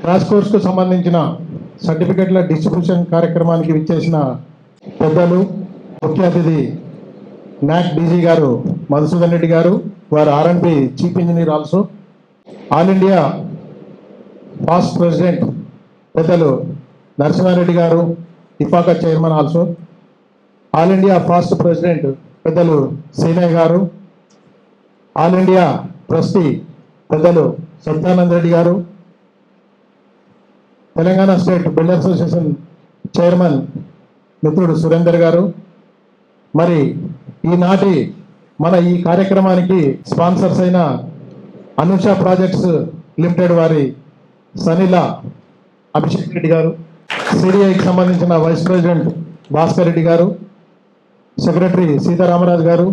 Crash కోర్స్కు సంబంధించిన సర్టిఫికెట్ల distribution కార్యక్రమానికి విచ్చేసిన పెద్దలు ముఖ్య అతిథి నాక్ డీజీ గారు మధుసూదన్ రెడ్డి గారు వారు RNP chief engineer also all India past president పెద్దలు Narasimha Reddy garu ఇఫాకా chairman also all India past president పెద్దలు సీనయ్య గారు ఆల్ ఇండియా ట్రస్టీ పెద్దలు Satyananda Reddy garu Telangana state builder association chairman మిత్రుడు సురేందర్ గారు. మరి ఈనాటి మన ఈ కార్యక్రమానికి స్పాన్సర్స్ అయిన అనుష ప్రాజెక్ట్స్ లిమిటెడ్ వారి సనిల అభిషేక్ రెడ్డి గారు సిడిఐకి సంబంధించిన వైస్ ప్రెసిడెంట్ భాస్కర్ రెడ్డి గారు సెక్రటరీ సీతారామరాజు గారు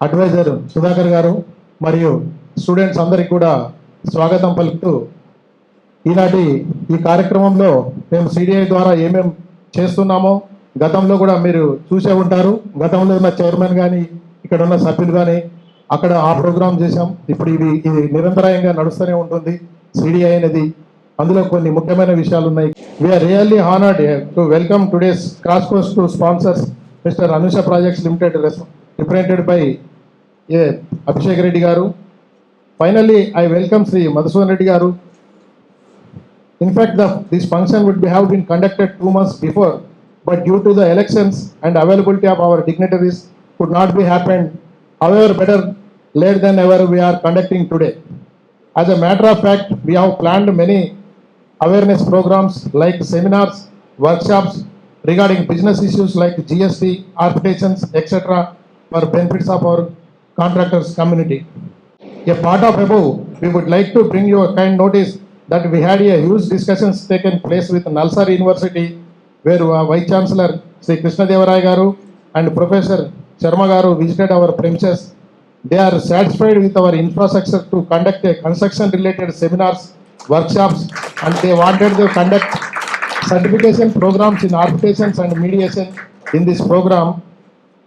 అడ్వైజర్ సుధాకర్ గారు మరియు స్టూడెంట్స్ అందరికీ కూడా స్వాగతం పలుకుతూ ఈనాటి ఈ కార్యక్రమంలో మేము సిడిఐ ద్వారా ఏమేం చేస్తున్నామో గతంలో కూడా మీరు చూసే ఉంటారు. గతంలో ఉన్న చైర్మన్ కానీ ఇక్కడ ఉన్న సభ్యులు కానీ అక్కడ ఆ ప్రోగ్రామ్ చేశాం. ఇప్పుడు ఇది ఇది నిరంతరాయంగా నడుస్తూనే ఉంటుంది సిడిఐ అనేది. అందులో కొన్ని ముఖ్యమైన విషయాలు ఉన్నాయి. We're really honoured to welcome today's cross course to sponsors mister Anusha projects limited represented by a Abhishek Reddy garu. Finally I welcome Shri Madhusudan Reddy garu. In fact, the, this function would be, have been conducted two months before, but due to the elections and availability of our dignitaries could not be happened. However, better late than ever we are conducting today. As a matter of fact, we have planned many awareness programs like seminars, workshops regarding business issues like GST, arbitrations, etc. for benefits of our contractors community. A part of above, we would like to bring you a kind notice that we had a huge discussions taken place with Nalsar University, where uh, Vice Chancellor Sri Krishna Devaraya Garu and Professor Sharma Garu visited our premises. They are satisfied with our infrastructure to conduct a construction-related seminars, workshops, and they wanted to conduct certification programs in arbitrations and mediation in this program.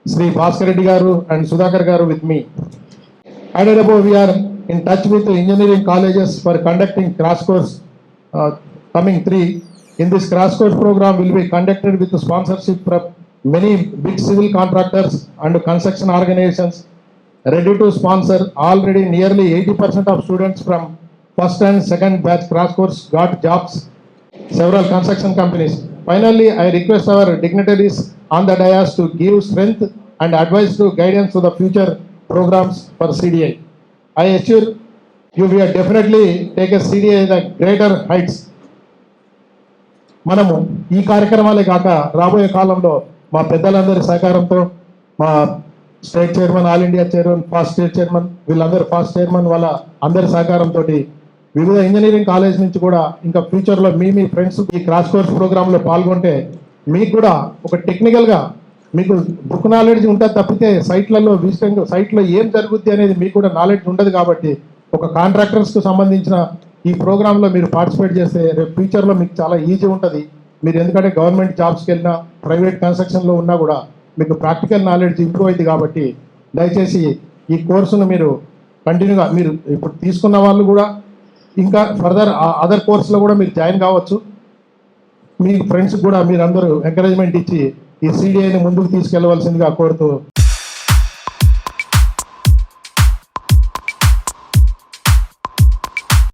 Sri Bhaskar Reddy Garu and Sudhakar Garu with me. and above, we are in touch with the engineering colleges for conducting crash course uh, coming three. In this crash course program will be conducted with the sponsorship from many big civil contractors and construction organizations ready to sponsor. Already nearly 80% of students from first and second batch crash course got jobs several construction companies. Finally, I request our dignitaries on the dais to give strength and advice to guidance to the future programs for CDI. I assure you we are definitely take a the greater greater heights. మనము ఈ కార్యక్రమాలే కాక రాబోయే కాలంలో మా పెద్దలందరి సహకారంతో మా state chairman all India chairman past state chairman వీళ్ళందరూ ఫాస్ట్ చైర్మన్ వాళ్ళ అందరి సహకారంతో వివిధ ఇంజనీరింగ్ కాలేజ్ నుంచి కూడా ఇంకా ఫ్యూచర్లో మీ మీ ఫ్రెండ్స్ ఈ క్రాస్ కోర్స్ ప్రోగ్రాంలో పాల్గొంటే మీకు కూడా ఒక టెక్నికల్గా మీకు బుక్ నాలెడ్జ్ ఉంటుంది తప్పితే సైట్లలో విజిటింగ్ సైట్లో ఏం జరుగుద్ది అనేది మీకు కూడా నాలెడ్జ్ ఉండదు కాబట్టి ఒక కాంట్రాక్టర్స్కు సంబంధించిన ఈ ప్రోగ్రాంలో మీరు పార్టిసిపేట్ చేస్తే రేపు ఫ్యూచర్లో మీకు చాలా ఈజీ ఉంటుంది. మీరు ఎందుకంటే గవర్నమెంట్ జాబ్స్కి వెళ్ళినా ప్రైవేట్ కన్స్ట్రక్షన్లో ఉన్నా కూడా మీకు ప్రాక్టికల్ నాలెడ్జ్ ఇంప్రూవ్ అయింది కాబట్టి దయచేసి ఈ కోర్సును మీరు కంటిన్యూగా మీరు ఇప్పుడు తీసుకున్న వాళ్ళు కూడా ఇంకా ఫర్దర్ అదర్ కోర్సులో కూడా మీరు జాయిన్ కావచ్చు. మీ ఫ్రెండ్స్ కూడా మీరు అందరూ ఎంకరేజ్మెంట్ ఇచ్చి ఈ సిడిఐని ముందుకు తీసుకెళ్ళవలసిందిగా కోరుతూ